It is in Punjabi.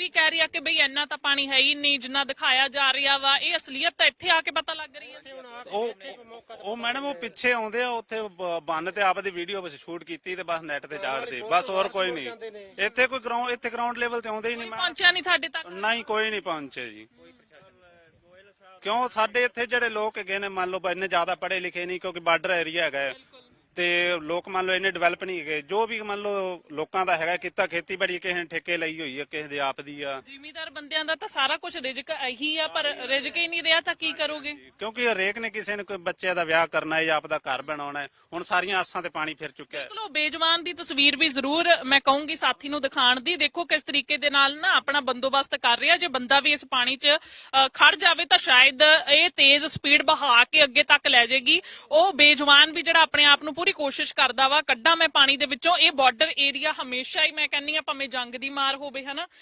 ਵੀ ਕਹਿ ਰਹੀ ਆ ਕਿ ਬਈ ਇੰਨਾ ਤਾਂ ਪਾਣੀ ਹੈ ਹੀ ਨਹੀਂ ਜਿੰਨਾ ਦਿਖਾਇਆ ਜਾ ਰਿਹਾ ਵਾ ਇਹ ਅਸਲੀਅਤ ਤਾਂ ਇੱਥੇ ਆ ਕੇ ਪਤਾ ਲੱਗ ਰਹੀ ਹੈ। ਉਹ ਉਹ ਮੈਡਮ ਉਹ ਪਿੱਛੇ ਆਉਂਦੇ ਆ ਉੱਥੇ ਬ- ਬੰਨ ਤੇ ਆਪਦੀ ਵੀਡੀਓ ਵਿੱਚ ਸ਼ੂਟ ਕੀਤੀ ਤੇ ਬਸ ਨੈਟ ਤੇ ਚਾੜਦੇ ਬਸ ਹੋਰ ਕੋਈ ਨਹੀਂ। ਇੱਥੇ ਕੋਈ ਗਰਾਊਂਡ ਇੱਥੇ ਗਰਾਊਂਡ ਲੈਵਲ ਤੇ ਆਉਂਦੇ ਹੀ ਨਹੀਂ ਮੈਡਮ। ਪਹੁੰਚਿਆ ਨਹੀਂ ਤੁਹਾਡੇ ਤੱਕ। ਨਹੀਂ ਕੋਈ ਨਹੀਂ ਪਹੁੰਚੇ ਜੀ। ਕਿਉਂ? ਸਾਡੇ ਇੱਥੇ ਜਿਹੜੇ ਲੋਕ ਹੈਗੇ ਨੇ ਮੰਨ ਲਓ ਇੰਨੇ ਜ਼ਿਆਦਾ ਪੜ੍ਹੇ ਲਿਖੇ ਨਹੀਂ ਕਿਉਂਕਿ ਬਾਰਡਰ ਏਰੀਆ ਹੈਗਾ ਹੈ। ਤੇ ਲੋਕ ਮੰਨ ਲਓ ਇੰਨੇ ਡਿਵੈਲਪ ਨਹੀਂ ਹੈਗੇ। ਜੋ ਵੀ ਮੰਨ ਲਓ ਲੋਕਾਂ ਦਾ ਹੈਗਾ ਕਿੱਤਾ ਖੇਤੀਬਾੜੀ ਕਿਸੇ ਨੇ ਠੇਕੇ ਲਈ ਹੋਈ ਹੈ ਕਿਸੇ ਦੇ ਆਪ ਦੀ ਆ। ਜ਼ਿਮੀਦਾਰ ਬੰਦਿਆਂ ਦਾ ਤਾਂ ਸਾਰਾ ਕੁਝ ਰਿਜਕ ਇਹੀ ਆ ਪਰ ਰਿਜਕ ਹੀ ਨਹੀਂ ਰਿਹਾ ਤਾਂ ਕੀ ਕਰੋਗੇ? ਕਿਉਂਕਿ ਹਰੇਕ ਨੇ ਕਿਸੇ ਨੇ ਕੋਈ ਬੱਚੇ ਦਾ ਵਿਆਹ ਕਰਨਾ ਹੈ ਜਾਂ ਆਪਦਾ ਘਰ ਬਣਾਉਣਾ ਹੈ। ਹੁਣ ਸਾਰੀਆਂ ਆਸਾਂ ਤੇ ਪਾਣੀ ਫਿਰ ਚੁੱਕਿਆ ਹੈ। ਚਲੋ ਬੇਜਵਾਨ ਦੀ ਤਸਵੀਰ ਵੀ ਜ਼ਰੂਰ ਮੈਂ ਕਹੂੰਗੀ ਸਾਥੀ ਨੂੰ ਦਿਖਾਣ ਦੀ। ਦੇਖੋ ਕਿਸ ਤਰੀਕੇ ਦੇ ਨਾਲ ਨਾ ਆਪਣਾ ਬੰਦੋਬਸਤ ਕਰ ਰਿਹਾ। ਜੇ ਬੰਦਾ ਵੀ ਇਸ ਪਾਣੀ 'ਚ ਖੜ ਜਾਵੇ ਤਾਂ ਸ਼ਾਇਦ ਇਹ ਤੇਜ਼ ਸਪੀਡ ਬਹਾ ਕੇ ਅੱਗੇ ਤੱਕ ਲੈ ਜਾਏਗੀ ਉਹ ਬੇਜਵਾਨ ਵੀ ਜਿਹੜਾ ਆਪਣੇ ਆਪ ਨੂੰ ਪੂਰੀ ਕੋਸ਼ਿਸ਼ ਕਰਦਾ ਵਾ, ਕੱਢਾਂ ਮੈਂ ਪਾਣੀ ਦੇ ਵਿੱਚੋਂ। ਇਹ ਬਾਰਡਰ ਏਰੀਆ ਹਮੇਸ਼ਾ ਹੀ ਮੈਂ ਕਹਿੰਨੀ ਆ ਭਾਵੇਂ ਜੰਗ ਦੀ ਮਾਰ ਹੋਵੇ, ਹਨਾ।